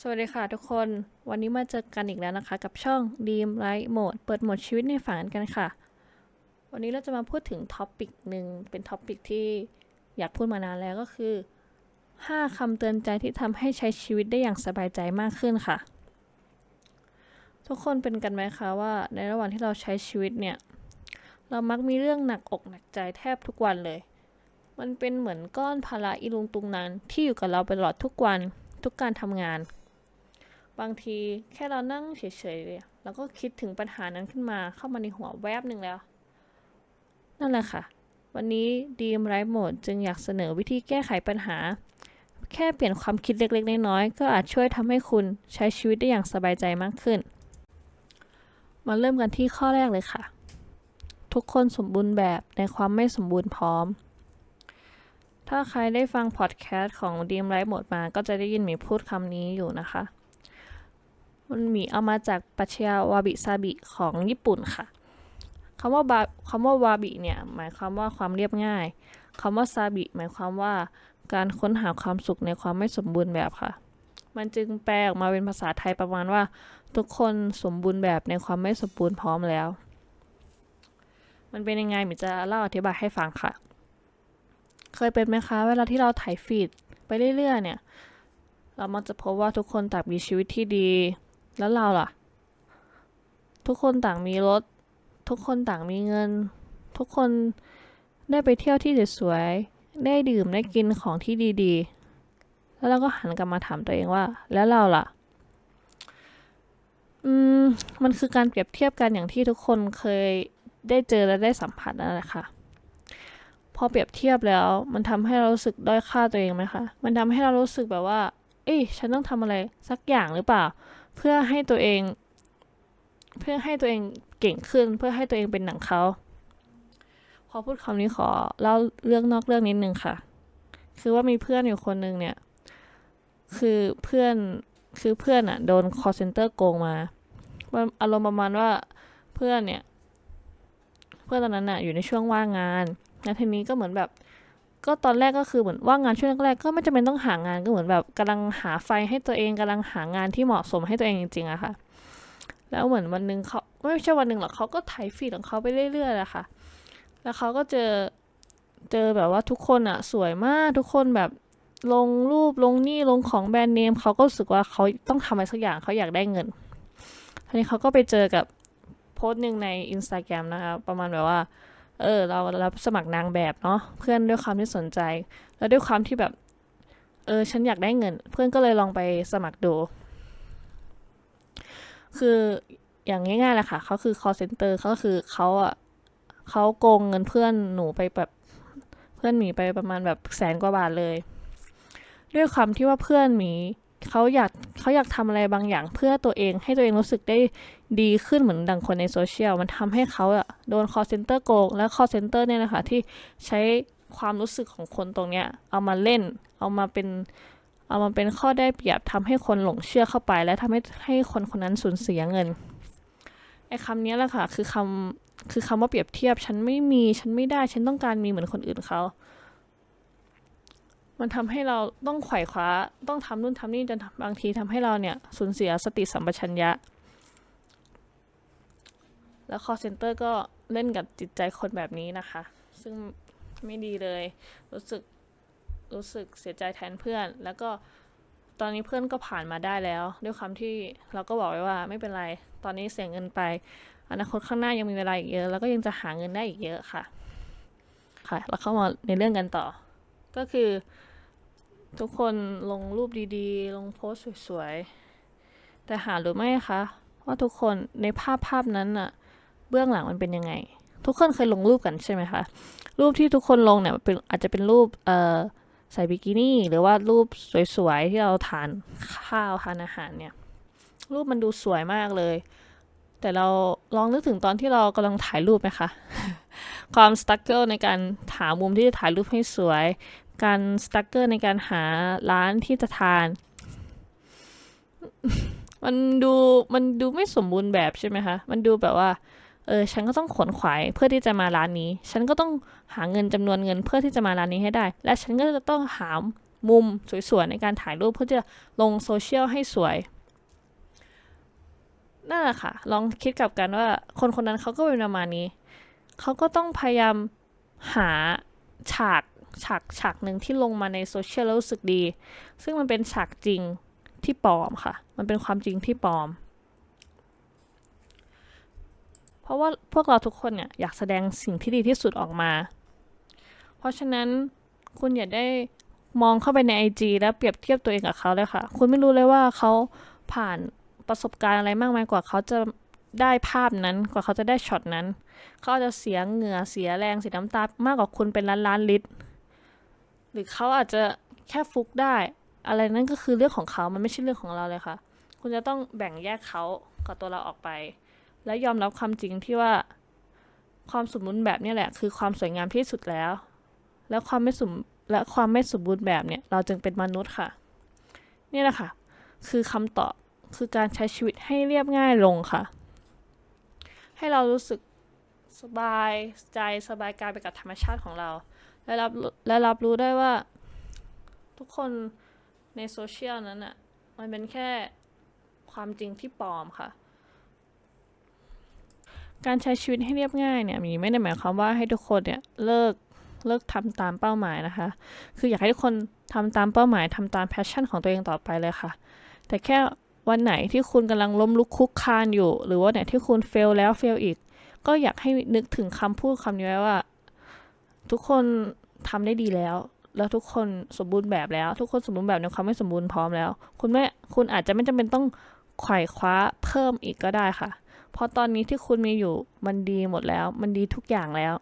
สวัสดีค่ะทุกคน วันนี้มาเจอกันอีกแล้วนะคะ กับช่อง Dream Light Mode เปิดโหมดชีวิตในฝันกันค่ะ วันนี้เราจะมาพูดถึงท็อปิกหนึ่งเป็นท็อปิกที่อยากพูดมานานแล้วก็คือ 5คำเตือนใจที่ทำให้ใช้ชีวิตได้อย่างสบายใจมากขึ้นค่ะ ทุกคนเป็นกันไหมคะว่า ในระหว่างที่เราใช้ชีวิตเนี่ย เรามักมีเรื่องหนักอกหนักใจแทบทุกวันเลย มันเป็นเหมือนก้อนภาระอีลุงตุงนั้นที่อยู่กับเราไปตลอดทุกวันทุกการทำงาน บางทีแค่เรานั่งเฉยๆเลยเราก็คิดถึงปัญหานั้นขึ้นมาเข้ามาในหัวแวบหนึ่งแล้ว นั่นแหละค่ะ วันนี้ดีมไรโหมดจึงอยากเสนอวิธีแก้ไขปัญหา แค่เปลี่ยนความคิดเล็กๆ น้อยๆ ก็อาจช่วยทำให้คุณใช้ชีวิตได้อย่างสบายใจมากขึ้น มาเริ่มกันที่ข้อแรกเลยค่ะ ทุกคนสมบูรณ์แบบในความไม่สมบูรณ์พร้อมถ้าใครได้ฟังพอดแคสต์ของดีมไรโหมดมา ก็จะได้ยินหมีพูดคำนี้อยู่นะคะ มันมีเอามาจากปรัชญาวาบิซาบิของญี่ปุ่นค่ะคำว่าบาคำว่าวาบิเนี่ยหมายความว่าความเรียบง่ายคำว่าซาบิหมายความว่าการค้นหาความสุขในความไม่สมบูรณ์แบบค่ะ มันจึงแปลออกมาเป็นภาษาไทยประมาณว่า ทุกคนสมบูรณ์แบบในความไม่สมบูรณ์พร้อมแล้ว มันเป็นยังไงมิจะเล่าอธิบายให้ฟังค่ะ เคยเป็นไหมคะ เวลาที่เราถ่ายฟีดไปเรื่อยๆเนี่ย เรามักจะพบว่าทุกคนต่างมีชีวิตที่ดี แล้วเราล่ะ ทุกคนต่างมีรถ ทุกคนต่างมีเงิน ทุกคนได้ไปเที่ยวที่สวยๆ ได้ดื่มได้กินของที่ดีๆ แล้วเราก็หันกลับมาถามตัวเองว่า แล้วเราล่ะ อืม มันคือการเปรียบเทียบกันอย่างที่ทุกคนเคยได้เจอและได้สัมผัสนั่นแหละค่ะ พอเปรียบเทียบแล้ว มันทำให้เรารู้สึกด้อยค่าตัวเองไหมคะ มันทำให้เรารู้สึกแบบว่า เอ้ยฉันต้องทำอะไรสักอย่างหรือเปล่า เพื่อให้ตัวเอง เพื่อให้ตัวเองเก่งขึ้น เพื่อให้ตัวเองเป็นหนังเขาพอพูดคำนี้ขอเล่าเรื่องนอกเรื่องนิดนึงค่ะ คือว่ามีเพื่อนอยู่คนนึงเนี่ย คือเพื่อนคือเพื่อนอะโดน call center โกงมาว่าอารมณ์ประมาณว่าเพื่อนเนี่ย เพื่อนตอนนั้นอะอยู่ในช่วงว่างงานแล้วทีนี้ก็เหมือนแบบ ก็ตอนแรกก็คือเหมือนว่างงานช่วงแรกๆก็ไม่จำเป็นต้องหางานก็เหมือนแบบกำลังหาไฟให้ตัวเองกำลังหางานที่เหมาะสมให้ตัวเองจริงๆอะค่ะ แล้วเหมือนวันหนึ่งเขาไม่ใช่วันหนึ่งหรอกเขาก็ไถฟีดของเขาไปเรื่อยๆแหละค่ะ แล้วเขาก็เจอเจอแบบว่าทุกคนอะสวยมากทุกคนแบบลงรูปลงนี่ลงของแบรนด์เนมเขาก็รู้สึกว่าเขาต้องทำอะไรสักอย่างเขาอยากได้เงินทีนี้เขาก็ไปเจอกับโพสต์หนึ่งในอินสตาแกรมนะคะประมาณแบบว่า เออเรารับสมัครนางแบบเนาะเพื่อนด้วยความที่สนใจ แล้วด้วยความที่แบบ เออฉันอยากได้เงิน เพื่อนก็เลยลองไปสมัครดู คืออย่างง่ายๆแหละค่ะเขาคือ call center เขาคือเขาอะเขาโกงเงินเพื่อนหนูไปแบบเพื่อนหมีไปประมาณแบบแสนกว่าบาทเลย ด้วยความที่ว่าเพื่อนหมีเขาอยากเขาอยากทำอะไรบางอย่างเพื่อตัวเองให้ตัวเองรู้สึกได้ ดีขึ้นเหมือนดังคนในโซเชียล มันทำให้เขาอะโดน call center โกง และ call center เนี่ยนะคะที่ใช้ความรู้สึกของคนตรงเนี้ยเอามาเล่น เอามาเป็น เอามาเป็นข้อได้เปรียบทำให้คนหลงเชื่อเข้าไป และทำให้ให้คนคนนั้นสูญเสียเงิน ไอ้คำนี้แหละค่ะ คือคำคือคำว่าเปรียบเทียบ ฉันไม่มี ฉันไม่ได้ ฉันต้องการมีเหมือนคนอื่นเขา มันทำให้เราต้องไขว่คว้า ต้องทำนู่นทำนี่จนบางทีทำให้เราเนี่ยสูญเสียสติสัมปชัญญะ แล้ว call center ก็เล่นกับจิตใจคนแบบนี้นะคะ ซึ่งไม่ดีเลย รู้สึก รู้สึกเสียใจแทนเพื่อน แล้วก็ตอนนี้เพื่อนก็ผ่านมาได้แล้ว ด้วยความที่เราก็บอกไว้ว่าไม่เป็นไร ตอนนี้เสียเงินไป อนาคตข้างหน้ายังมีเวลาอีกเยอะ แล้วก็ยังจะหาเงินได้อีกเยอะค่ะ ค่ะ แล้วเข้ามาในเรื่องกันต่อ ก็คือ ทุกคนลงรูปดีๆ ลงโพสต์สวยๆ แต่หาหรือไม่คะว่าทุกคนในภาพภาพนั้นอะ เบื้องหลังมันเป็นยังไง ทุกคนเคยลงรูปกันใช่ไหมคะรูปที่ทุกคนลงเนี่ยเป็นอาจจะเป็นรูปเอ่อใส่บิกินี่ หรือว่ารูปสวยๆที่เราทานข้าวทานอาหารเนี่ย รูปมันดูสวยมากเลย แต่เราลองนึกถึงตอนที่เรากำลังถ่ายรูปไหมคะ ความสตั๊กเกิลในการหามุมที่จะถ่ายรูปให้สวย การสตั๊กเกิลในการหาร้านที่จะทาน มันดูมันดูไม่สมบูรณ์แบบใช่ไหมคะ มันดูแบบว่า เออฉันก็ต้องขวนขวายเพื่อที่จะมาร้านนี้ ฉันก็ต้องหาเงินจำนวนเงินเพื่อที่จะมาร้านนี้ให้ได้ และฉันก็จะต้องหามุมสวยๆในการถ่ายรูปเพื่อจะลงโซเชียลให้สวยนั่นแหละค่ะ ลองคิดกลับกันว่า คนคนนั้นเขาก็เป็นประมาณนี้ เขาก็ต้องพยายามหาฉากฉากฉากหนึ่งที่ลงมาในโซเชียลแล้วรู้สึกดี ซึ่งมันเป็นฉากจริงที่ปลอมค่ะ มันเป็นความจริงที่ปลอม เพราะว่าพวกเราทุกคนเนี่ยอยากแสดงสิ่งที่ดีที่สุดออกมา เพราะฉะนั้นคุณอย่าได้มองเข้าไปใน IG แล้วเปรียบเทียบตัวเองกับเขาเลยค่ะ คุณไม่รู้เลยว่าเขาผ่านประสบการณ์อะไรมากมายกว่าเขาจะได้ภาพนั้นกว่าเขาจะได้ช็อตนั้น เขาอาจจะเสียเหงื่อเสียแรงเสียน้ำตามากกว่าคุณเป็นล้านล้านลิตร หรือเขาอาจจะแค่ฟุกได้ อะไรนั้นก็คือเรื่องของเขา มันไม่ใช่เรื่องของเราเลยค่ะ คุณจะต้องแบ่งแยกเขากับตัวเราออกไป และยอมรับความจริงที่ว่า ความสมบูรณ์แบบนี่แหละ คือความสวยงามที่สุดแล้ว และความไม่สมและความไม่สมบูรณ์แบบเนี่ย เราจึงเป็นมนุษย์ค่ะ นี่แหละค่ะ คือคำตอบคือการใช้ชีวิตให้เรียบง่ายลงค่ะ ให้เรารู้สึกสบายใจสบายกายไปกับธรรมชาติของเรา และรับและรับรู้ได้ว่า ทุกคนในโซเชียลนั้นอะ มันเป็นแค่ความจริงที่ปลอมค่ะ การใช้ชีวิตให้เรียบง่ายเนี่ยมีไม่ได้หมายความว่าให้ทุกคนเนี่ยเลิกเลิกทำตามเป้าหมายนะคะ คืออยากให้ทุกคนทำตามเป้าหมายทำตามแพชชั่นของตัวเองต่อไปเลยค่ะ แต่แค่วันไหนที่คุณกำลังล้มลุกคลุกคลานอยู่ หรือว่าเนี่ยที่คุณเฟลแล้วเฟลอีก ก็อยากให้นึกถึงคำพูดคำนี้ไว้ว่า ทุกคนทำได้ดีแล้ว แล้วทุกคนสมบูรณ์แบบแล้ว ทุกคนสมบูรณ์แบบในความไม่สมบูรณ์พร้อมแล้ว คุณไม่คุณอาจจะไม่จำเป็นต้องไขว่คว้าเพิ่มอีกก็ได้ค่ะ เพราะตอนนี้ที่คุณมีอยู่มันดีหมดแล้ว มันดีทุกอย่างแล้ว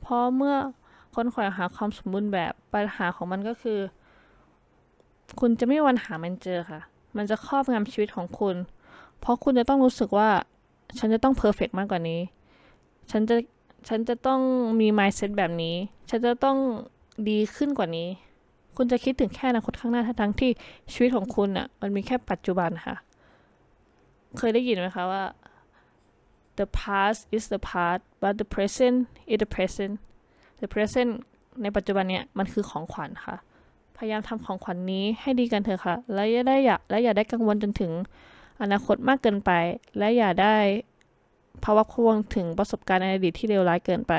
เพราะเมื่อคนขวายหาความสมบูรณ์แบบปัญหาของมันก็คือ คุณจะไม่วันหามันเจอค่ะ มันจะครอบงำชีวิตของคุณ เพราะคุณจะต้องรู้สึกว่า ฉันจะต้องเพอร์เฟกมากกว่านี้ ฉันจะฉันจะต้องมี mindset แบบนี้ ฉันจะต้องดีขึ้นกว่านี้ คุณจะคิดถึงแค่อนาคตข้างหน้าทั้งที่ชีวิตของคุณอะ มันมีแค่ปัจจุบันค่ะ เคยได้ยินไหมคะว่า the past is the past but the present is the present the present ในปัจจุบันเนี่ยมันคือของขวัญค่ะ พยายามทำของขวัญนี้ให้ดีกันเถอะค่ะ และอย่าได้อย่าและอย่าได้กังวลจนถึงอนาคตมากเกินไป และอย่าได้ภาวะพวงถึงประสบการณ์ในอดีตที่เลวร้ายเกินไป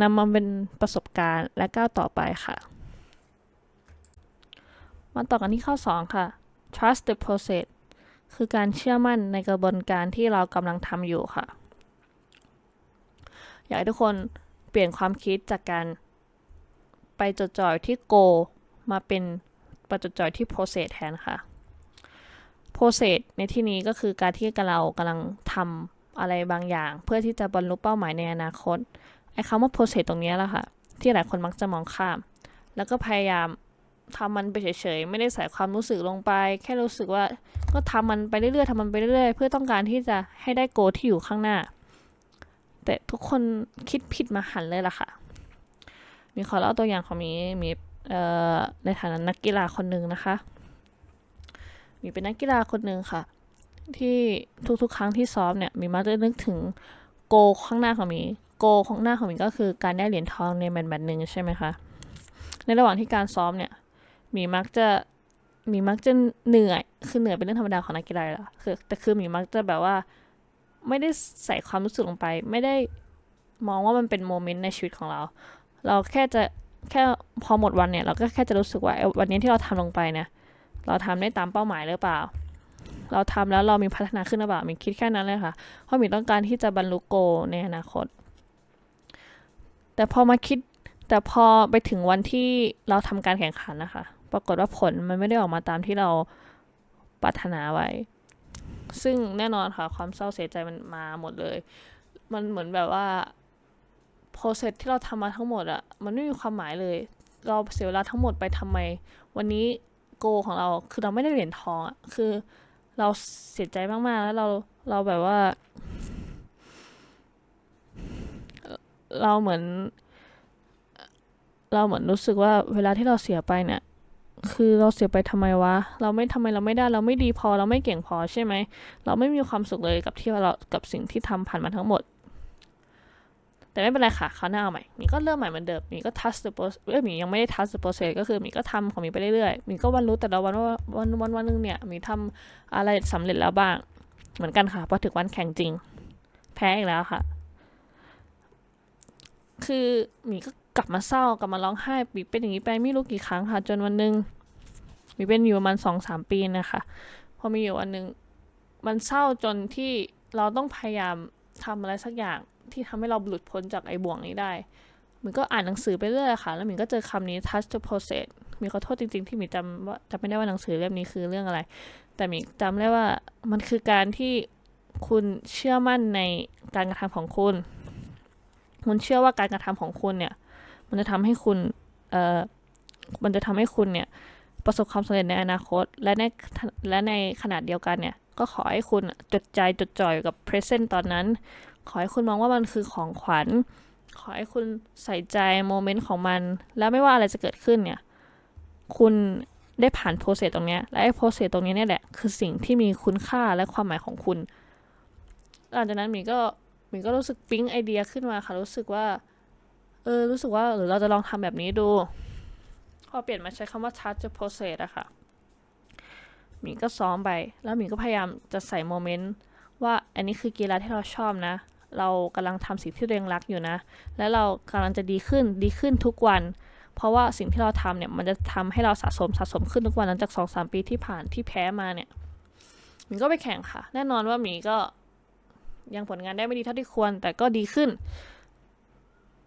นำมาเป็นประสบการณ์และก้าวต่อไปค่ะ มาต่อกันที่ข้อ 2 ค่ะ trust the process คือการเชื่อมั่นในกระบวนการที่เรากำลังทำอยู่ค่ะ อยากให้ทุกคนเปลี่ยนความคิดจากการไปจดจ่อยที่ go มาเป็นไปจดจ่อยที่ process แทนค่ะ process ในที่นี้ก็คือการที่เรากำลังทำอะไรบางอย่าง เพื่อที่จะบรรลุเป้าหมายในอนาคตไอ้คำว่า process ตรงนี้แหละค่ะ ที่หลายคนมักจะมองข้าม แล้วก็พยายาม ทำมันไปเฉยๆไม่ได้ใส่ความรู้สึกลงไป แค่รู้สึกว่าก็ทำมันไปเรื่อยๆทำมันไปเรื่อยๆ เพื่อต้องการที่จะให้ได้โกที่อยู่ข้างหน้า แต่ทุกคนคิดผิดมาหันเลยล่ะค่ะ มีขอเล่าตัวอย่างของมีมีในฐานะนักกีฬาคนหนึ่งนะคะ มีเป็นนักกีฬาคนหนึ่งค่ะ ที่ทุกๆ ครั้งที่ซ้อมเนี่ยมีมักจะนึกถึงโกข้างหน้าของมีโกข้างหน้าของมีก็คือการได้เหรียญทองในแมตช์แมตช์หนึ่งใช่ไหมคะในระหว่างที่การซ้อมเนี่ย มีมักจะมีมักจะเหนื่อย คือเหนื่อยเป็นเรื่องธรรมดาของนักกีฬาล้วคือแต่คือมีมักจะแบบว่า ไม่ได้ใส่ความรู้สึกลงไป ไม่ได้มองว่ามันเป็นโมเมนต์ในชีวิตของเรา เราแค่จะแค่พอหมดวันเนี่ย เราก็แค่จะรู้สึกว่าวันนี้ที่เราทำลงไปเนี่ย เราทำได้ตามเป้าหมายหรือเปล่า เราทำแล้วเรามีพัฒนาขึ้นหรือเปล่ามีคิดแค่นั้นเลยค่ะ เพราะมีต้องการที่จะบรรลุโกลในอนาคต แต่พอมาคิดแต่พอไปถึงวันที่เราทำการแข่งขันนะคะ ปรากฏว่าผลมันไม่ได้ออกมาตามที่เราปรารถนาไว้ ซึ่งแน่นอนค่ะความเศร้าเสียใจมันมาหมดเลย มันเหมือนแบบว่าโปรเซสที่เราทำมาทั้งหมดอะมันไม่มีความหมายเลย เราเสียเวลาทั้งหมดไปทำไม วันนี้โกของเราคือเราไม่ได้เหรียญทองอะคือเราเสียใจมากๆ แล้วเราเราแบบว่า เราเหมือน เราเหมือนรู้สึกว่าเวลาที่เราเสียไปเนี่ย คือเราเสียไปทำไมวะ เราไม่ทำไมเราไม่ได้ เราไม่ดีพอ เราไม่เก่งพอใช่ไหม เราไม่มีความสุขเลยกับที่เรา กับสิ่งที่ทำผ่านมาทั้งหมด แต่ไม่เป็นไรค่ะ เขาหน้าเอาใหม่ มีก็เริ่มใหม่เหมือนเดิม มีก็ touch the process เอ้ยมียังไม่ได้ touch the process ก็คือมีก็ทำของมีไปเรื่อยๆ มีก็วันรู้แต่ละวันว่าวันวันวันหนึงเนี่ย มีทำอะไรสำเร็จแล้วบ้าง เหมือนกันค่ะ พอถึงวันแข่งจริง แพ้อีกแล้วค่ะ คือมีก็ กลับมาเศร้ากลับมาร้องไห้หมีเป็นอย่างนี้ไปไม่รู้กี่ครั้งค่ะ จนวันหนึ่งมีเป็นอยู่ประมาณสองสามปีนะคะพอมีอยู่วันหนึ่งมันเศร้าจนที่เราต้องพยายามทำอะไรสักอย่างที่ทำให้เราหลุดพ้นจากไอ้บ่วงนี้ได้หมีก็อ่านหนังสือไปเรื่อยค่ะ แล้วหมีก็เจอคำนี้ touch the process มีขอโทษจริง ๆ ที่มีจำว่าจำไม่ได้ว่าหนังสือเล่มนี้คือเรื่องอะไร แต่มีจำได้ว่ามันคือการที่คุณเชื่อมั่นในการกระทำของคุณ คุณเชื่อว่าการกระทำของคุณเนี่ย มันจะทำให้คุณเอ่อมันจะทำให้คุณเนี่ยประสบความสำเร็จในอนาคต และในและในขนาดเดียวกันเนี่ยก็ขอให้คุณจดใจจดจ่อยกับ present ตอนนั้น ขอให้คุณมองว่ามันคือของขวัญ ขอให้คุณใส่ใจโมเมนต์ของมัน แล้วไม่ว่าอะไรจะเกิดขึ้นเนี่ย คุณได้ผ่านโปรเซสตรงนี้ และไอ้โปรเซสตรงนี้เนี่ยแหละ คือสิ่งที่มีคุณค่าและความหมายของคุณ หลังจากนั้นหมีก็หมีก็รู้สึกปิ๊งไอเดียขึ้นมาค่ะ รู้สึกว่า เออรู้สึกว่าหรือเราจะลองทำแบบนี้ดู พอเปลี่ยนมาใช้คำว่า touch the process อะค่ะหมีก็ซ้อมไป แล้วหมีก็พยายามจะใส่โมเมนต์ว่าอันนี้คือกีฬาที่เราชอบนะ เรากำลังทำสิ่งที่ตัวเองรักอยู่นะ และเรากำลังจะดีขึ้นดีขึ้นทุกวัน เพราะว่าสิ่งที่เราทำเนี่ยมันจะทำให้เราสะสมสะสมขึ้นทุกวันหลังจากสองสามปีที่ผ่านที่แพ้มาเนี่ยหมีก็ไปแข่งค่ะ แน่นอนว่าหมีก็ยังผลงานได้ไม่ดีเท่าที่ควร แต่ก็ดีขึ้น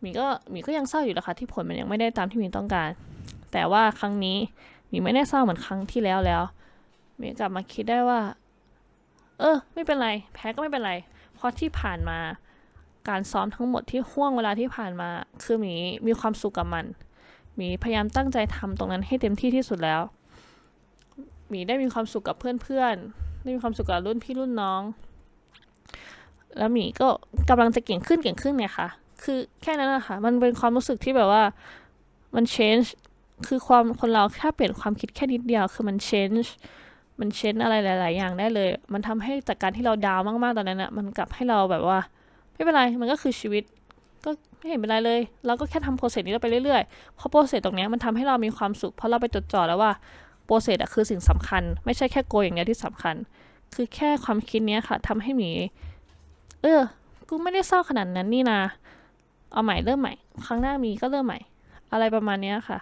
มีก็หมีก็ยังเศร้าอยู่แหละค่ะที่ผลมันยังไม่ได้ตามที่หมีต้องการ แต่ว่าครั้งนี้หมีไม่ได้เศร้าเหมือนครั้งที่แล้วแล้วหมีกลับมาคิดได้ว่า เออ ไม่เป็นไร แพ้ก็ไม่เป็นไร เพราะที่ผ่านมา การซ้อมทั้งหมดที่ห่วงเวลาที่ผ่านมา คือหมีมีความสุขกับมันหมีพยายามตั้งใจทำตรงนั้นให้เต็มที่ที่สุดแล้วหมีได้มีความสุขกับเพื่อนๆได้มีความสุขกับรุ่นพี่รุ่นน้อง แล้วหมีก็กำลังจะเก่งขึ้นเก่งขึ้นเนี่ยค่ะ คือแค่นั้นนะคะมันเป็นความรู้สึกที่แบบว่ามัน change คือความคนเราแค่เปลี่ยนความคิดแค่นิดเดียว คือมัน change มัน change อะไรหลาย ๆ อย่างได้เลย มันทำให้จากการที่เราดาวมาก ๆ ตอนนั้นอะมันกลับให้เราแบบว่า ไม่เป็นไร มันก็คือชีวิต ก็ไม่เห็นเป็นไรเลย เราก็แค่ทำโปรเซสนี้เราไปเรื่อย ๆ เพราะโปรเซสตรงนี้มันทำให้เรามีความสุข เพราะเราไปจดจ่อแล้วว่าโปรเซสอะคือสิ่งสำคัญ ไม่ใช่แค่โกอย่างเดียวที่สำคัญ คือแค่ความคิดเนี้ยค่ะทำให้หมี เออ กูไม่ได้เศร้าขนาดนั้นนี่นา เอาใหม่เริ่มใหม่ ครั้งหน้ามีก็เริ่มใหม่ อะไรประมาณนี้ค่ะ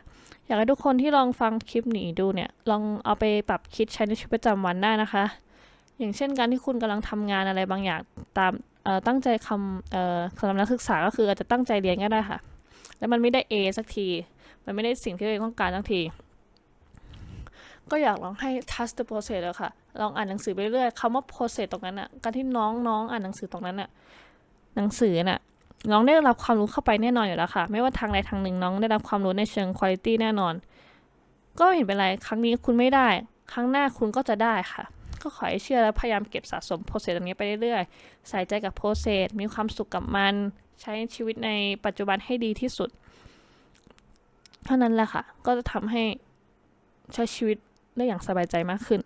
อยากให้ทุกคนที่ลองฟังคลิปนี้ดูเนี่ย ลองเอาไปปรับคิดใช้ในชีวิตประจำวันได้นะคะ อย่างเช่นการที่คุณกำลังทำงานอะไรบางอย่างตามตั้งใจคำสำหรับนักศึกษาก็คืออาจจะตั้งใจเรียนก็ได้ค่ะ แล้วมันไม่ได้ A สักที มันไม่ได้สิ่งที่ตัวเองต้องการสักที ก็อยากลองให้ touch the process เลยค่ะ ลองอ่านหนังสือไปเรื่อยคำว่า process ตรงนั้นอะ การที่น้องน้องอ่านหนังสือตรงนั้นอะ หนังสือน่ะ น้องได้รับความรู้เข้าไปแน่นอนอยู่แล้วค่ะ ไม่ว่าทางใดทางหนึ่งน้องได้รับความรู้ในเชิงคุณภาพแน่นอน ก็ไม่เห็นเป็นไร ครั้งนี้คุณไม่ได้ ครั้งหน้าคุณก็จะได้ค่ะ ก็ขอให้เชื่อและพยายามเก็บสะสมโปรเซสตรงนี้ไปเรื่อยๆ ใส่ใจกับโปรเซส มีความสุขกับมัน ใช้ชีวิตในปัจจุบันให้ดีที่สุด เท่านั้นแหละค่ะ ก็จะทำให้ใช้ชีวิตได้อย่างสบายใจมากขึ้น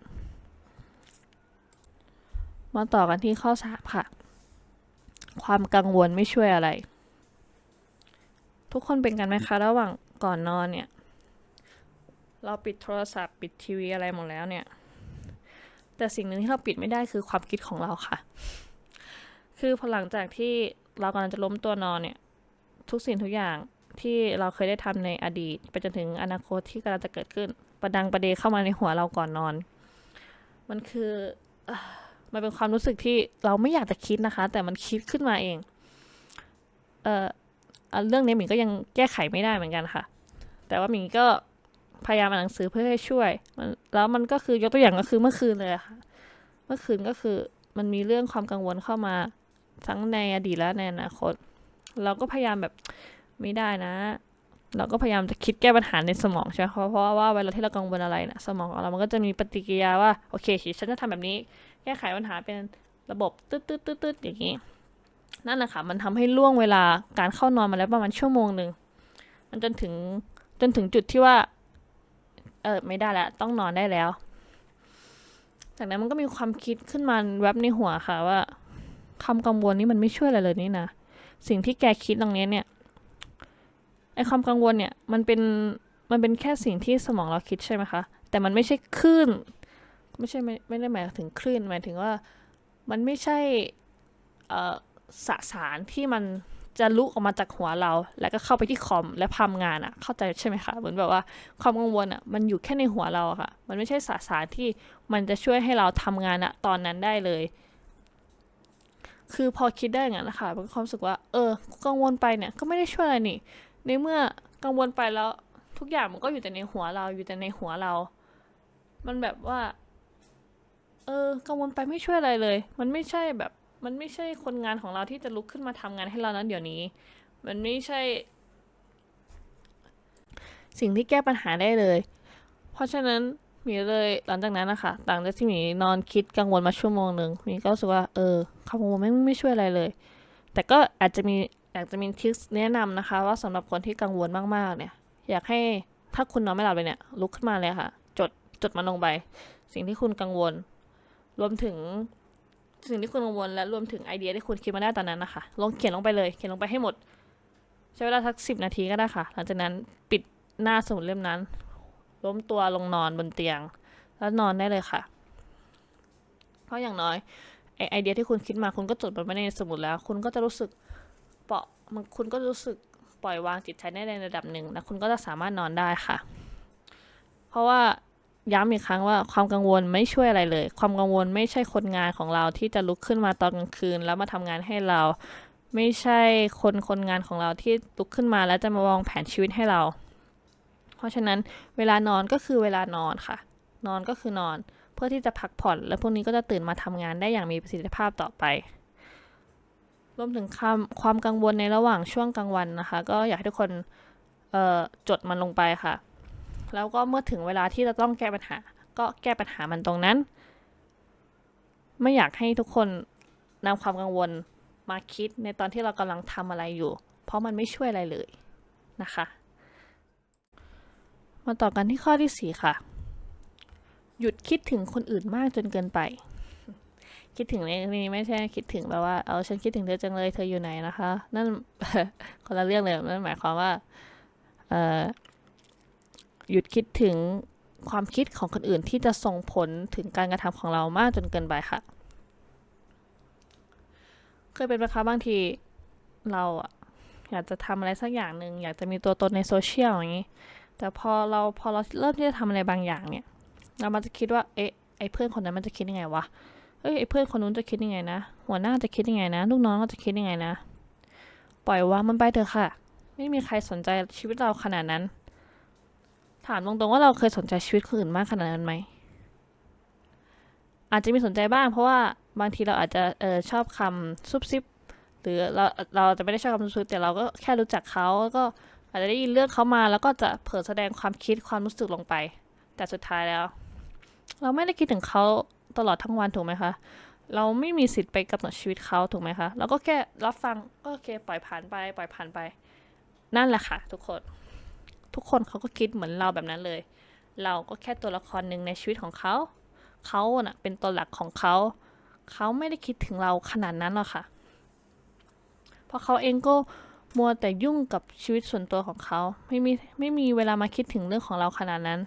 มาต่อกันที่ข้อสามค่ะ ความกังวลไม่ช่วยอะไร ทุกคนเป็นกันไหมคะระหว่างก่อนนอนเนี่ย เราปิดโทรศัพท์ปิดทีวีอะไรหมดแล้วเนี่ย แต่สิ่งหนึ่งที่เราปิดไม่ได้คือความคิดของเราค่ะ คือพอหลังจากที่เรากำลังจะล้มตัวนอนเนี่ย ทุกสิ่งทุกอย่างที่เราเคยได้ทำในอดีต ไปจนถึงอนาคตที่กำลังจะเกิดขึ้น ประดังประเดเข้ามาในหัวเราก่อนนอน มันคืออ มันเป็นความรู้สึกที่เราไม่อยากจะคิดนะคะ แต่มันคิดขึ้นมาเอง เอ่อเรื่องนี้หมิงก็ยังแก้ไขไม่ได้เหมือนกันค่ะ แต่ว่าหมิงก็พยายามอ่านหนังสือเพื่อให้ช่วยมันแล้วมันก็คือยกตัวอย่างก็คือเมื่อคืนเลยค่ะ เมื่อคืนก็คือมันมีเรื่องความกังวลเข้ามาทั้งในอดีตและในอนาคต เราก็พยายามแบบไม่ได้นะ เราก็พยายามจะคิดแก้ปัญหาในสมองใช่ไหมเพราะเพราะว่าเวลาที่เรากังวลอะไรนะสมองของเรามันก็จะมีปฏิกิริยาว่าโอเคฉันจะทำแบบนี้ แก้ไขปัญหาเป็นระบบตืดตืดตืดตืดอย่างนี้ นั่นแหละค่ะ มันทำให้ล่วงเวลาการเข้านอนมาแล้วประมาณชั่วโมงหนึ่ง มันจนถึงจนถึงจุดที่ว่า เออไม่ได้แล้ว ต้องนอนได้แล้ว จากนั้นมันก็มีความคิดขึ้นมาแวบในหัวค่ะว่าคำกังวลนี้มันไม่ช่วยอะไรเลยนี่นะ สิ่งที่แกคิดตรงนี้เนี่ย ไอความกังวลเนี่ย มันเป็น มันเป็นแค่สิ่งที่สมองเราคิดใช่ไหมคะ แต่มันไม่ใช่คลื่น ไม่ใช่ไม่ไม่ได้หมายถึงคลื่นหมายถึงว่ามันไม่ใช่สสารที่มันจะลุกออกมาจากหัวเรา แล้วก็เข้าไปที่คอมและทำงานอะเข้าใจใช่ไหมคะ เหมือนแบบว่าความกังวลอะมันอยู่แค่ในหัวเราค่ะ มันไม่ใช่สสารที่มันจะช่วยให้เราทำงานอะตอนนั้นได้เลย คือพอคิดได้อย่างนั้นนะคะมันก็ความรู้สึกว่า เออ กังวลไปเนี่ย ก็ไม่ได้ช่วยอะไรนี่ ในเมื่อกังวลไปแล้ว ทุกอย่างมันก็อยู่แต่ในหัวเรา อยู่แต่ในหัวเรา มันแบบว่า เออ กังวลไปไม่ช่วยอะไรเลย มันไม่ใช่แบบ มันไม่ใช่คนงานของเราที่จะลุกขึ้นมาทำงานให้เรานั้นเดี๋ยวนี้ มันไม่ใช่ สิ่งที่แก้ปัญหาได้เลย เพราะฉะนั้นหมีเลยหลังจากนั้นนะคะหลังจากที่หมีนอนคิดกังวลมาชั่วโมงหนึ่งหมีก็รู้สึกว่าเออความกังวลไม่ไม่ช่วยอะไรเลย แต่ก็อาจจะมีอยากจะมีทิปแนะนำนะคะ ว่าสำหรับคนที่กังวลมากๆ เนี่ย อยากให้ถ้าคุณนอนไม่หลับเลยเนี่ย ลุกขึ้นมาเลยค่ะ จดจดมันลงไป สิ่งที่คุณกังวล รวมถึงสิ่งที่คุณกังวลและรวมถึงไอเดียที่คุณคิดมาได้ตอนนั้นนะคะลองเขียนลงไปเลย เขียนลงไปให้หมด ใช้เวลาสักสิบนาทีก็ได้ค่ะ หลังจากนั้นปิดหน้าสมุดเล่มนั้น ล้มตัวลงนอนบนเตียง แล้วนอนได้เลยค่ะ เพราะอย่างน้อยไอไอเดียที่คุณคิดมาคุณก็จดมันไว้ในสมุดแล้ว คุณก็จะรู้สึกเปาะมันคุณก็รู้สึกปล่อยวางจิตใจได้ในระดับหนึ่ง และคุณก็จะสามารถนอนได้ค่ะ เพราะว่า ย้ำอีกครั้งว่าความกังวลไม่ช่วยอะไรเลย ความกังวลไม่ใช่คนงานของเราที่จะลุกขึ้นมาตอนกลางคืน แล้วมาทำงานให้เรา ไม่ใช่คนคนงานของเราที่ลุกขึ้นมาแล้วจะมาวางแผนชีวิตให้เรา เพราะฉะนั้นเวลานอนก็คือเวลานอนค่ะ นอนก็คือนอน เพื่อที่จะพักผ่อน และพวกนี้ก็จะตื่นมาทำงานได้อย่างมีประสิทธิภาพต่อไปรวมถึงความความกังวลในระหว่างช่วงกลางวันนะคะ ก็อยากให้ทุกคนจดมันลงไปค่ะ แล้วก็เมื่อถึงเวลาที่จะต้องแก้ปัญหา ก็แก้ปัญหามันตรงนั้น ไม่อยากให้ทุกคนนำความกังวลมาคิดในตอนที่เรากำลังทำอะไรอยู่ เพราะมันไม่ช่วยอะไรเลยนะคะ มาต่อกันที่ข้อที่สี่ค่ะ หยุดคิดถึงคนอื่นมากจนเกินไป คิดถึงในนี้ไม่ใช่คิดถึงแบบว่า เอาฉันคิดถึงเธอจังเลยเธออยู่ไหนนะคะ นั่นคนละเรื่องเลยนั่นหมายความว่า เออ หยุดคิดถึงความคิดของคนอื่นที่จะส่งผลถึงการกระทำของเรามากจนเกินไปค่ะ เคยเป็นไหมคะบางทีเราอะอยากจะทำอะไรสักอย่างหนึ่งอยากจะมีตัวตนในโซเชียลอย่างนี้ แต่พอเราพอเราเริ่มที่จะทำอะไรบางอย่างเนี่ย เรามันจะคิดว่าเอ๊ะไอ้เพื่อนคนนั้นมันจะคิดยังไงวะเอ้ยไอ้เพื่อนคนนู้นจะคิดยังไงนะ หัวหน้าจะคิดยังไงนะลูกน้องก็จะคิดยังไงนะ ปล่อยวางมันไปเถอะค่ะ ไม่มีใครสนใจชีวิตเราขนาดนั้น ถามตรงๆว่าเราเคยสนใจชีวิตคนอื่นมากขนาดนั้นไหม อาจจะมีสนใจบ้าง เพราะว่าบางทีเราอาจจะเออชอบคำซุบซิบ หรือเราเราจะไม่ได้ชอบคำซุบซิบแต่เราก็แค่รู้จักเขาแล้วก็อาจจะได้ยินเรื่องเขามา แล้วก็จะเผยแสดงความคิดความรู้สึกลงไป แต่สุดท้ายแล้ว เราไม่ได้คิดถึงเขาตลอดทั้งวันถูกไหมคะเราไม่มีสิทธิ์ไปกำหนดชีวิตเขาถูกไหมคะ เราก็แค่รับฟังก็โอเคปล่อยผ่านไป ปล่อยผ่านไป นั่นแหละค่ะ ทุกคน ทุกคนเขาก็คิดเหมือนเราแบบนั้นเลย เราก็แค่ตัวละครหนึ่งในชีวิตของเขา เขาน่ะเป็นตัวหลักของเขา เขาไม่ได้คิดถึงเราขนาดนั้นหรอกค่ะ เพราะเขาเองก็มัวแต่ยุ่งกับชีวิตส่วนตัวของเขา ไม่มีไม่มีเวลามาคิดถึงเรื่องของเราขนาดนั้น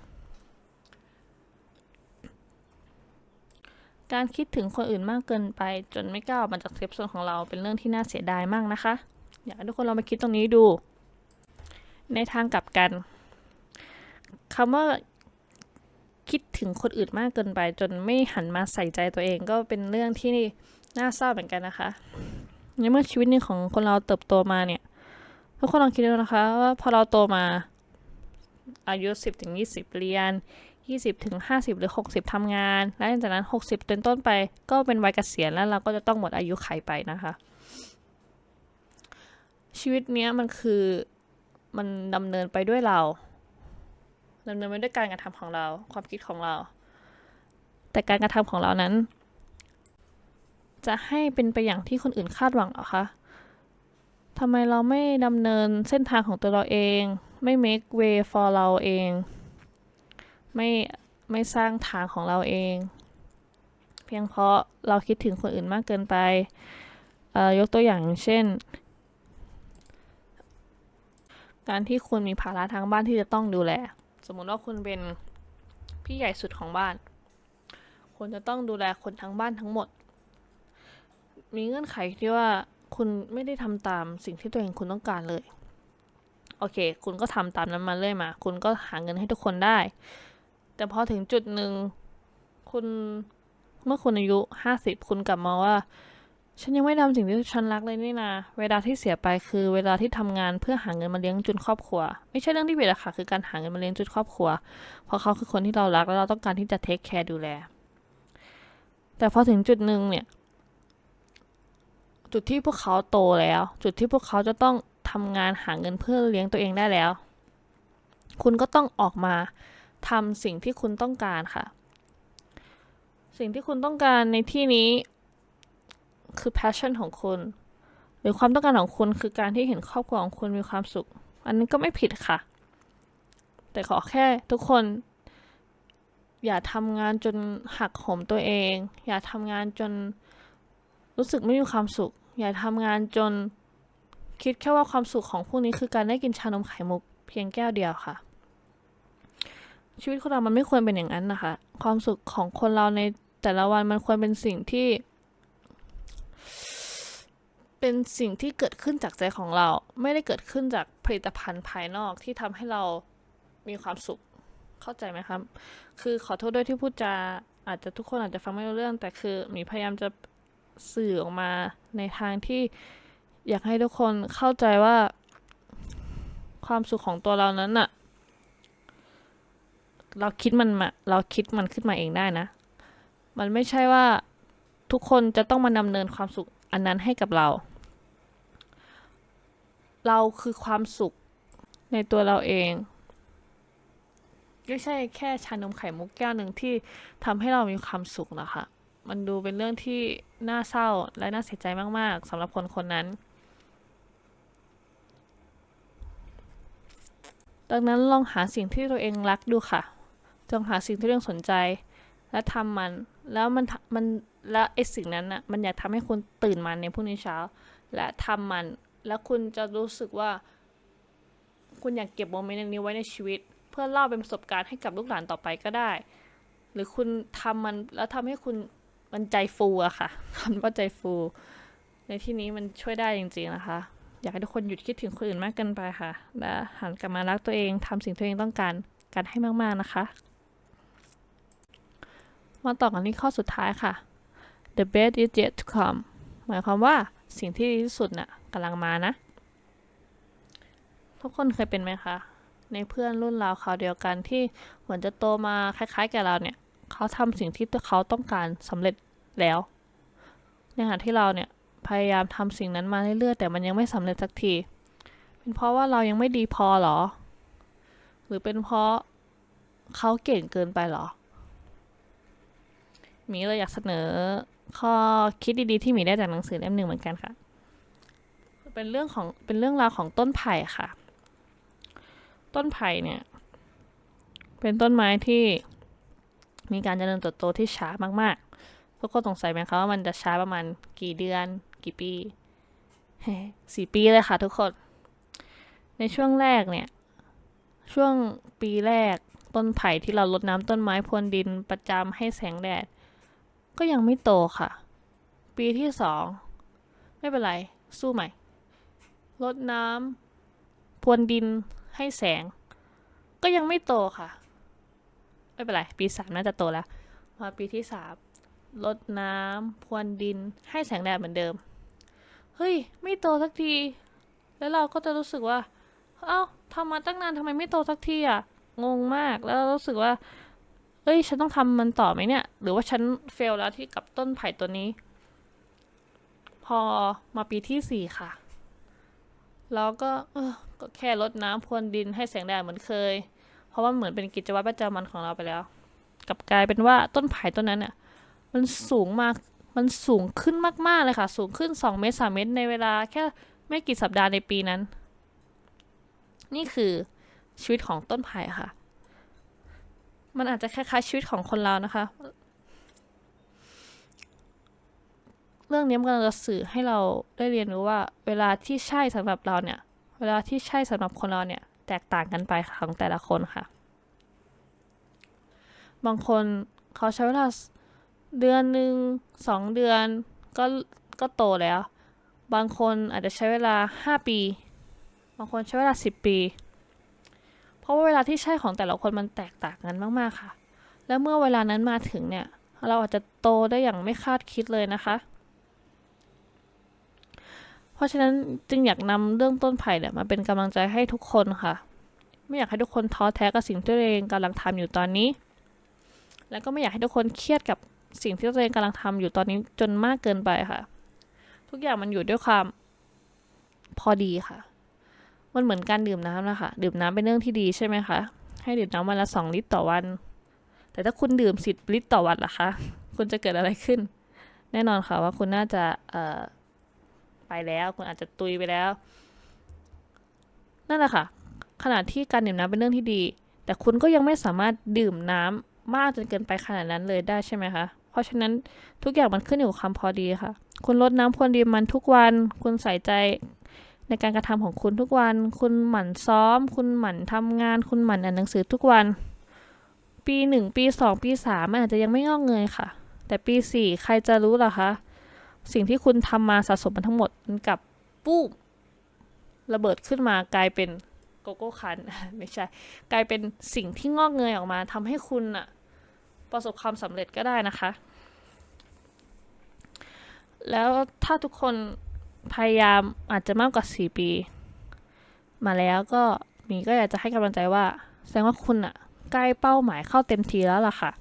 การคิดถึงคนอื่นมากเกินไป จนไม่กล้าออกมาจากเซฟโซนของเราเป็นเรื่องที่น่าเสียดายมากนะคะ อยากให้ทุกคนลองมาคิดตรงนี้ดู ในทางกลับกันคำว่าคิดถึงคนอื่นมากเกินไป จนไม่หันมาใส่ใจตัวเองก็เป็นเรื่องที่น่าเศร้าเหมือนกันนะคะ ในเมื่อชีวิตนึงของคนเราเติบโตมาเนี่ยทุกคนลองคิดดูนะคะ ว่าพอเราโตมาอายุ 10ถึง20 เรียน 20ถึง50 หรือ 60 ทำงาน และหลังจากนั้น 60เป็นต้นไป ก็เป็นวัยเกษียณแล้วเราก็จะต้องหมดอายุไขไปนะคะ ชีวิตเนี้ยมันคือ มันดำเนินไปด้วยเราดำเนินไปด้วยการกระทำของเรา ความคิดของเรา แต่การกระทำของเรานั้น จะให้เป็นไปอย่างที่คนอื่นคาดหวังหรอคะทำไมเราไม่ดำเนินเส้นทางของตัวเราเอง ไม่ make way for เราเอง ไม่ไม่สร้างทางของเราเอง เพียงเพราะเราคิดถึงคนอื่นมากเกินไปยกตัวอย่างเช่น การที่คุณมีภาระทางบ้านที่จะต้องดูแล สมมุติว่าคุณเป็นพี่ใหญ่สุดของบ้าน คุณจะต้องดูแลคนทั้งบ้านทั้งหมด มีเงื่อนไขที่ว่าคุณไม่ได้ทำตามสิ่งที่ตัวเองคุณต้องการเลย โอเค คุณก็ทำตามนั้นมาเรื่อยมา คุณก็หาเงินให้ทุกคนได้ แต่พอถึงจุดหนึ่งคุณเมื่อคุณอายุห้าสิบคุณกลับมาว่า ฉันยังไม่ทำสิ่งที่ฉันรักเลยนี่นาเวลาที่เสียไปคือเวลาที่ทำงานเพื่อหาเงินมาเลี้ยงจุนครอบครัว ไม่ใช่เรื่องที่ผิดอะค่ะ คือการหาเงินมาเลี้ยงจุนครอบครัว เพราะเขาคือคนที่เรารักแล้วเราต้องการที่จะเทคแคร์ดูแล แต่พอถึงจุดหนึ่งเนี่ย จุดที่พวกเขาโตแล้ว จุดที่พวกเขาจะต้องทำงานหาเงินเพื่อเลี้ยงตัวเองได้แล้ว คุณก็ต้องออกมาทำสิ่งที่คุณต้องการค่ะ สิ่งที่คุณต้องการในที่นี้ คือ passion ของคุณ หรือความต้องการของคุณคือการที่เห็นครอบครัวของคุณมีความสุข อันนี้ก็ไม่ผิดค่ะ แต่ขอแค่ทุกคน อย่าทำงานจนหักโหมตัวเอง อย่าทำงานจนรู้สึกไม่มีความสุข อย่าทำงานจนคิดแค่ว่าความสุขของพวกนี้คือการได้กินชานมไข่มุกเพียงแก้วเดียวค่ะ ชีวิตคนเรามันไม่ควรเป็นอย่างนั้นนะคะ ความสุขของคนเราในแต่ละวันมันควรเป็นสิ่งที่ เป็นสิ่งที่เกิดขึ้นจากใจของเรา ไม่ได้เกิดขึ้นจากผลิตภัณฑ์ภายนอกที่ทำให้เรามีความสุขเข้าใจไหมครับ คือขอโทษด้วยที่พูดจาอาจจะทุกคนอาจจะฟังไม่รู้เรื่อง แต่คือหมีพยายามจะสื่อออกมาในทางที่อยากให้ทุกคนเข้าใจว่าความสุขของตัวเรานั้นน่ะ เราคิดมันมาเราคิดมันขึ้นมาเองได้นะ มันไม่ใช่ว่าทุกคนจะต้องมาดำเนินความสุขอันนั้นให้กับเรา เราคือความสุขในตัวเราเองไม่ใช่แค่ชานมไข่มุกแก้วหนึ่งที่ทำให้เรามีความสุขนะคะ มันดูเป็นเรื่องที่น่าเศร้าและน่าเสียใจมากๆสำหรับคนคนนั้น ดังนั้นลองหาสิ่งที่ตัวเองรักดูค่ะ จงหาสิ่งที่ตัวเองสนใจ และทำมัน แล้วมันมันแล้วไอ้สิ่งนั้นน่ะ มันอยากทำให้คุณตื่นมาในพรุ่งนี้เช้า และทำมัน แล้วคุณจะรู้สึกว่า คุณอยากเก็บโมเมนต์นี้ไว้ในชีวิต เพื่อเล่าเป็นประสบการณ์ให้กับลูกหลานต่อไปก็ได้ หรือคุณทำมันแล้วทำให้คุณมันใจฟูอะค่ะคำว่าใจฟู ในที่นี้มันช่วยได้จริงๆนะคะ อยากให้ทุกคนหยุดคิดถึงคนอื่นมากเกินไปค่ะ และหันกลับมารักตัวเองทำสิ่งที่ตัวเองต้องการกันให้มากๆนะคะ มาต่อกันที่ข้อสุดท้ายค่ะ the best is yet to come หมายความว่า สิ่งที่ดีที่สุดน่ะกำลังมานะ ทุกคนเคยเป็นไหมคะ ในเพื่อนรุ่นราวคราวเดียวกันที่เหมือนจะโตมาคล้ายๆ กับเราเนี่ย เขาทำสิ่งที่เขาต้องการสำเร็จแล้วในขณะที่เราเนี่ยพยายามทำสิ่งนั้นมาเรื่อยๆแต่มันยังไม่สำเร็จสักที เป็นเพราะว่าเรายังไม่ดีพอเหรอ หรือเป็นเพราะเขาเก่งเกินไปเหรอ มีเลยอยากเสนอ ข้อคิดดีๆ ที่หมีได้จากหนังสือเล่มหนึ่งเหมือนกันค่ะ เป็นเรื่องของเป็นเรื่องราวของต้นไผ่ค่ะ ต้นไผ่เนี่ย เป็นต้นไม้ที่มีการเจริญเติบโตที่ช้ามากๆทุกคนสงสัยไหมคะว่ามันจะช้าประมาณกี่เดือน กี่ปีสี่ปีเลยค่ะทุกคน ในช่วงแรกเนี่ย ช่วงปีแรกต้นไผ่ที่เราลดน้ำต้นไม้พรวนดินประจำให้แสงแดด ก็ยังไม่โตค่ะ ปีที่สอง ไม่เป็นไร สู้ใหม่ ลดน้ำพรวนดินให้แสง ก็ยังไม่โตค่ะ ไม่เป็นไร ปีสามน่าจะโตแล้ว มาปีที่สามลดน้ำพรวนดินให้แสงแดดเหมือนเดิม เฮ้ย ไม่โตสักที แล้วเราก็จะรู้สึกว่า เอ้าทำมาตั้งนานทำไมไม่โตสักทีอะ งงมาก แล้วเรารู้สึกว่า เอ้ย ฉันต้องทำมันต่อไหมเนี่ย หรือว่าฉันเฟลแล้วที่กับต้นไผ่ตัวนี้ พอมาปีที่สี่ค่ะ แล้วก็เออก็แค่ลดน้ำพรวนดินให้แสงแดดเหมือนเคย เพราะว่าเหมือนเป็นกิจวัตรประจำวันของเราไปแล้ว กับกลายเป็นว่าต้นไผ่ต้นนั้นเนี่ยมันสูงมาก มันสูงขึ้นมากๆเลยค่ะ สูงขึ้นสองเมตรสามเมตรในเวลาแค่ไม่กี่สัปดาห์ในปีนั้น นี่คือชีวิตของต้นไผ่ค่ะ มันอาจจะคล้ายๆชีวิตของคนเรานะคะ เรื่องนี้มันกำลังจะสื่อให้เราได้เรียนรู้ว่า เวลาที่ใช่สำหรับเราเนี่ย เวลาที่ใช่สำหรับคนเราเนี่ย แตกต่างกันไปของแต่ละคนค่ะ บางคนเขาใช้เวลาเดือนหนึ่งสองเดือนก็ก็โตแล้ว บางคนอาจจะใช้เวลาห้าปี บางคนใช้เวลาสิบปี เพราะว่าเวลาที่ใช่ของแต่ละคนมันแตกต่างกันมากๆค่ะ แล้วเมื่อเวลานั้นมาถึงเนี่ย เราอาจจะโตได้อย่างไม่คาดคิดเลยนะคะ เพราะฉะนั้นจึงอยากนำเรื่องต้นไผ่เนี่ยมาเป็นกำลังใจให้ทุกคนค่ะ ไม่อยากให้ทุกคนท้อแท้กับสิ่งที่ตัวเองกำลังทำอยู่ตอนนี้ แล้วก็ไม่อยากให้ทุกคนเครียดกับสิ่งที่ตัวเองกำลังทำอยู่ตอนนี้จนมากเกินไปค่ะ ทุกอย่างมันอยู่ด้วยความพอดีค่ะ มันเหมือนการดื่มน้ำนะคะ ดื่มน้ำเป็นเรื่องที่ดีใช่ไหมคะ ให้ดื่มน้ำวันละสองลิตรต่อวัน แต่ถ้าคุณดื่มสิบลิตรต่อวันล่ะคะ คุณจะเกิดอะไรขึ้น แน่นอนค่ะว่าคุณน่าจะเออไปแล้ว คุณอาจจะตุยไปแล้ว นั่นแหละค่ะขณะที่การดื่มน้ำเป็นเรื่องที่ดี แต่คุณก็ยังไม่สามารถดื่มน้ำมากจนเกินไปขนาดนั้นเลยได้ใช่ไหมคะ เพราะฉะนั้นทุกอย่างมันขึ้นอยู่กับความพอดีค่ะ คุณลดน้ำพรวนดินมันทุกวัน คุณใส่ใจ ในการกระทำของคุณทุกวัน คุณหมั่นซ้อม คุณหมั่นทำงาน คุณหมั่นอ่านหนังสือทุกวัน ปีหนึ่งปีสองปีสามมันอาจจะยังไม่งอกเงยค่ะ แต่ปีสี่ใครจะรู้ล่ะคะ สิ่งที่คุณทำมาสะสมมาทั้งหมดมันกลับปุ๊บระเบิดขึ้นมากลายเป็นโกโก้คันไม่ใช่ กลายเป็นสิ่งที่งอกเงยออกมาทำให้คุณอะประสบความสำเร็จก็ได้นะคะ แล้วถ้าทุกคน พยายามอาจจะมากกว่า4ปี มาแล้วก็มีก็อยากจะให้กำลังใจว่า แสดงว่าคุณอะใกล้เป้าหมายเข้าเต็มทีแล้วล่ะค่ะ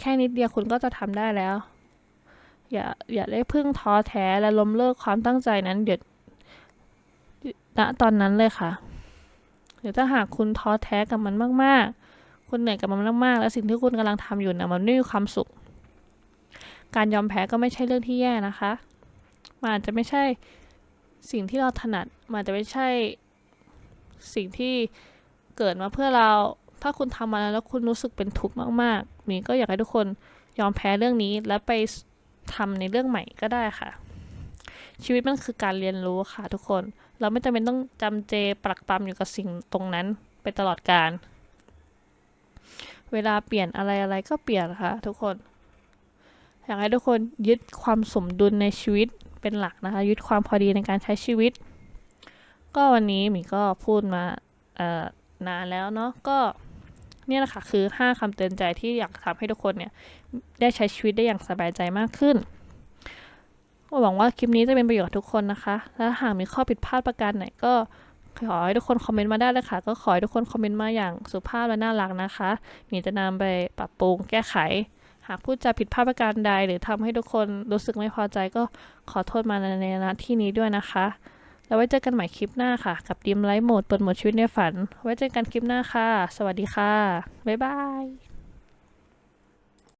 แค่นิดเดียวคุณก็จะทำได้แล้ว อย่าอย่าได้พึ่งท้อแท้และล้มเลิกความตั้งใจนั้นเดี๋ยวณตอนนั้นเลยค่ะหรือถ้าหากคุณท้อแท้กับมันมาก ๆ คุณเหนื่อยกับมันมาก ๆ แล้วสิ่งที่คุณกำลังทำอยู่น่ะมันไม่มีความสุข การยอมแพ้ก็ไม่ใช่เรื่องที่แย่นะคะ มันอาจจะไม่ใช่สิ่งที่เราถนัด มันอาจจะไม่ใช่สิ่งที่เกิดมาเพื่อเรา ถ้าคุณทำมาแล้วคุณรู้สึกเป็นทุกข์มากๆ มีก็อยากให้ทุกคนยอมแพ้เรื่องนี้แล้วไปทำในเรื่องใหม่ก็ได้ค่ะ ชีวิตมันคือการเรียนรู้ค่ะทุกคน เราไม่จำเป็นต้องจำเจปรักปรำอยู่กับสิ่งตรงนั้นไปตลอดการ เวลาเปลี่ยนอะไรอะไรก็เปลี่ยนค่ะทุกคน อยากให้ทุกคนยึดความสมดุลในชีวิต เป็นหลักนะคะ ยึดความพอดีในการใช้ชีวิต ก็วันนี้หมีก็พูดมาเอ่อนานแล้วเนาะก็เนี่ยแหละค่ะคือ 5คำเตือนใจที่อยากทำให้ทุกคนเนี่ยได้ใช้ชีวิตได้อย่างสบายใจมากขึ้นก็หวังว่าคลิปนี้จะเป็นประโยชน์ทุกคนนะคะ และหากมีข้อผิดพลาดประการไหนก็ขอให้ทุกคนคอมเมนต์มาได้เลยค่ะ ก็ขอให้ทุกคนคอมเมนต์มาอย่างสุภาพและน่ารักนะคะหมีจะนำไปปรับปรุงแก้ไข หากพูดจาผิดพลาดประการใด หรือทำให้ทุกคนรู้สึกไม่พอใจก็ขอโทษมาในณที่นี้ด้วยนะคะ แล้วไว้เจอกันใหม่คลิปหน้าค่ะ กับดีมไลฟ์โหมดเปิดโหมดชีวิตในฝัน ไว้เจอกันคลิปหน้าค่ะ สวัสดีค่ะ บ๊ายบาย